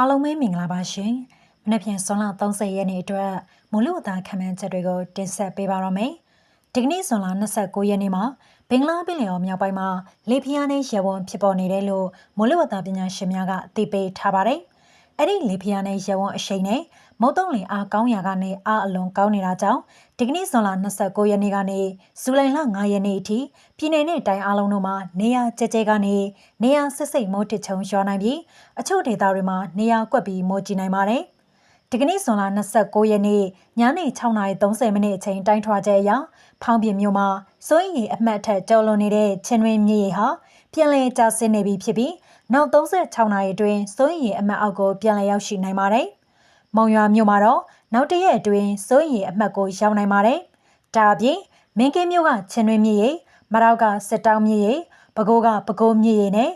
အားလုံးပဲမင်္ဂလာပါရှင်။မနေ့ပြန်ဇွန်လ30ရက်နေ့အတွက်မိုးလေဝသခန့်မှန်းချက်တွေကိုတင်ဆက်ပေးပါရမယ်။ဒီကနေ့ဇွန်လ29ရက်နေ့မှာဘင်္ဂလားပင်လယ်အော်မြောက်ပိုင်းမှာလေပြင်းအားနဲ့ရေဝန်းဖြစ်ပေါ်နေတယ်လို့မိုးလေဝသပညာရှင်များကသိပေးထားပါတယ်။ အဲ့ဒီလေပြင်းအားနဲ့ရေဝန်းအရှိန်နဲ့မုတ်တုံးလင်အားကောင်းရာကနေအားအလွန်ကောင်းနေတာကြောင့်ဒီကနေ့ဇွန်လ29ရက်နေ့ကနေဇူလိုင်လ9ရက်နေ့အထိပြည်내နဲ့တိုင်းအားလုံးတို့မှာနေရာကျကျကနေနေရာဆစ်စိတ်မိုးတစ်ချုံရွာနိုင်ပြီးအချို့ဒေသတွေမှာနေရာကွက်ပြီးမိုးကြီးနိုင်ပါတယ်။ ဒီကနေ့ဇွန်လ29ရက်နေ့ညနေ6:30မိနစ်အချိန်တိုင်းထွာချက်အရဖောင်းပြမြို့မှာစိုးရင်ရီအမှတ်ထက်ကျော်လွန်နေတဲ့ချင်းတွင်မြေရီဟာပြန်လည်ကျဆင်းနေပြီဖြစ်ပြီးနောက်36နာရီအတွင်းစိုးရင်ရီအမှတ်အောက်ကိုပြန်လည်ရောက်ရှိနိုင်ပါတယ်။မုံရွာမြို့မှာတော့နောက်တရက်အတွင်းစိုးရင်အမှတ်ကိုရောက်နိုင်ပါတယ်။ဒါအပြင်မင်းကင်းမြို့ကချင်းတွင်းမြစ်ရိမရောက်ကစစ်တောင်းမြစ်ရိပဲခူးကပဲခူးမြစ်ရိနဲ့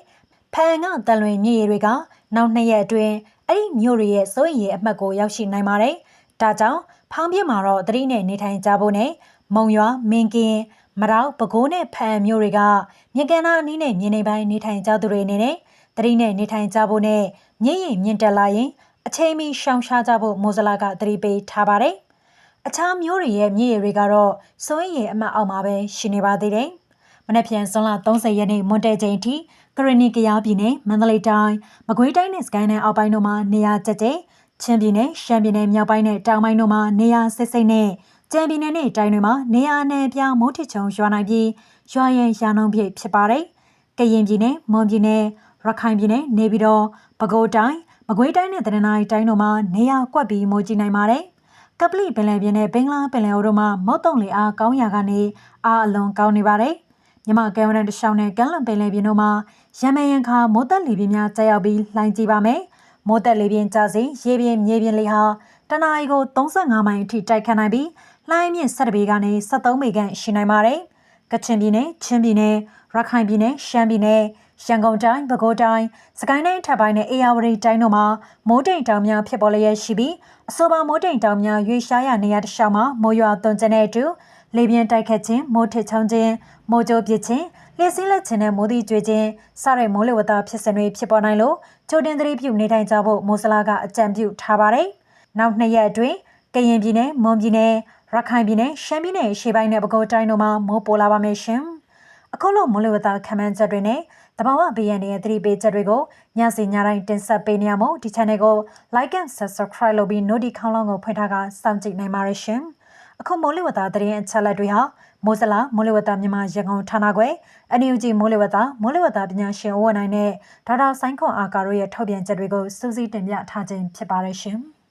ဖန်ကတလွင်မြစ်ရိတွေကနောက်နှစ်ရက်အတွင်း အဲ့ဒီမြို့တွေရဲ့စိုးရင်အမှတ်ကိုရောက်ရှိနိုင်ပါတယ်။ဒါကြောင့်ဖောင်းပြမှာတော့တတိနဲ့နေထိုင်ကြဖို့နဲ့မုံရွာမင်းကင်းမရောက်ပဲခူးနဲ့ဖန်မြို့တွေကမြေကမ်းနားအနီးနဲ့မြေနေပိုင်းနေထိုင်ကြသူတွေအနေနဲ့တတိနဲ့နေထိုင်ကြဖို့နဲ့မြင့်ရင်မြင့်တက်လာရင်အချိန်မီရှောင်ရှားကြဖို့မိုဇလာကသတိပေးထားပါတယ်။အခြားမျိုးတွေရဲ့မြည်ရည်ကတော့စိုးရင်အမှတ်အောက်မှာပဲရှိနေပါသေးတယ်။မနက်ဖြန်ဇွန်လ30ရက်နေ့မွန်တဲချိန်ထိ ကရနီကရားပြည်နယ်မန္တလေးတိုင်းမကွေးတိုင်းနဲ့စကိုင်းတိုင်းအောက်ပိုင်းတို့မှာနေရာကျကျချင်းပြည်နယ်ရှမ်းပြည်နယ်မြောက်ပိုင်းနဲ့တောင်ပိုင်းတို့မှာနေရာစစ်စိတ်နဲ့ကြံပြည်နယ်နဲ့တိုင်းတွေမှာနေရာနယ်ပြမိုးထချုံရွာနိုင်ပြီးရွာရင်ရာနှုန်းပြည့်ဖြစ်ပါတယ်။ကရင်ပြည်နယ်မွန်ပြည်နယ်ရခိုင်ပြည်နယ်နေပြည်တော်ပဲခူးတိုင်းမကွေးတိုင်းနဲ့တနင်္သာရီတိုင်းတို့မှာနေရာကွက်ပြီးမိုးကြီးနိုင်ပါတယ်။ကပလီပင်လယ်ပြင်နဲ့ဘင်္ဂလားပင်လယ်အော်တို့မှာမုတ်တုံလေအားကောင်းရာကနေအားအလွန်ကောင်းနေပါတယ်။ မြမကဲမရန်တရှောင်းနဲ့ကမ်းလွန်ပင်လယ်ပြင်တို့မှာရမယန်ခါမိုးတက်လေပြင်းများကျရောက်ပြီးလှိုင်းကြည့်ပါမယ်။မိုးတက်လေပြင်းကျစဉ်ရေပြင်းမြေပြင်းလေဟာတနအီကို35မိုင်အထိတိုက်ခတ်နိုင်ပြီးလှိုင်းမြင့်7ပေကနေ73ပေခန့်ရှိနိုင်ပါတယ်။ကချင်ပြည်နယ်၊ချင်းပြည်နယ်၊ရခိုင်ပြည်နယ်၊ရှမ်းပြည်နယ်ရန်ကုန်တိုင်းပဲခူးတိုင်းစကိုင်းတိုင်းထပ်ပိုင်းနဲ့အေရဝတီတိုင်းတို့မှာမိုးတိမ်တောင်များဖြစ်ပေါ်လျက်ရှိပြီးအဆိုပါမိုးတိမ်တောင်များရွေရှားရနေရတခြားမှာမိုးရွာသွန်းကျတဲ့အတူ လေပြင်းတိုက်ခတ်ခြင်းမိုးထစ်ချုံခြင်းမိုးကြိုးပစ်ခြင်းလျှက်စီးလက်ခြင်းနဲ့မိုးသီးကျွေးခြင်းစတဲ့မိုးလေဝသဖြစ်စဉ်တွေဖြစ်ပေါ်နိုင်လို့ကြိုတင်သတိပြုနေထိုင်ကြဖို့မိုးစလာကအကြံပြုထားပါတယ်။နောက်နှစ်ရက်အတွင်းကရင်ပြည်နယ်မွန်ပြည်နယ်ရခိုင်ပြည်နယ်ရှမ်းပြည်နယ်ရှေ့ပိုင်းနဲ့ပဲခူးတိုင်းတို့မှာမိုးပိုလာပါမယ်ရှင်။အခုလိုမိုးလေဝသခန့်မှန်းချက်တွေနဲ့တဘာဝဘေးရန်ရဲ့သတိပေးချက်တွေကိုညစီညတိုင်းတင်ဆက်ပေးနေရမို့ဒီ channel ကို like and subscribe လုပ်ပြီး notification ခေါင်းလောင်းကိုဖွင့်ထားကစောင့်ကြည့်နိုင်ပါရရှင်။ အခုမိုးလေဝသသတင်းအချက်အလက်တွေဟာမိုးစလာမိုးလေဝသမြန်မာရန်ကုန်ဌာနခွဲအန်ယူဂျီမိုးလေဝသမိုးလေဝသပညာရှင်ဦးဝနိုင်နဲ့ဒေါက်တာဆိုင်းခွန်အာကာတို့ရဲ့ထုတ်ပြန်ချက်တွေကိုစူးစီးတင်ပြထားခြင်းဖြစ်ပါရရှင်။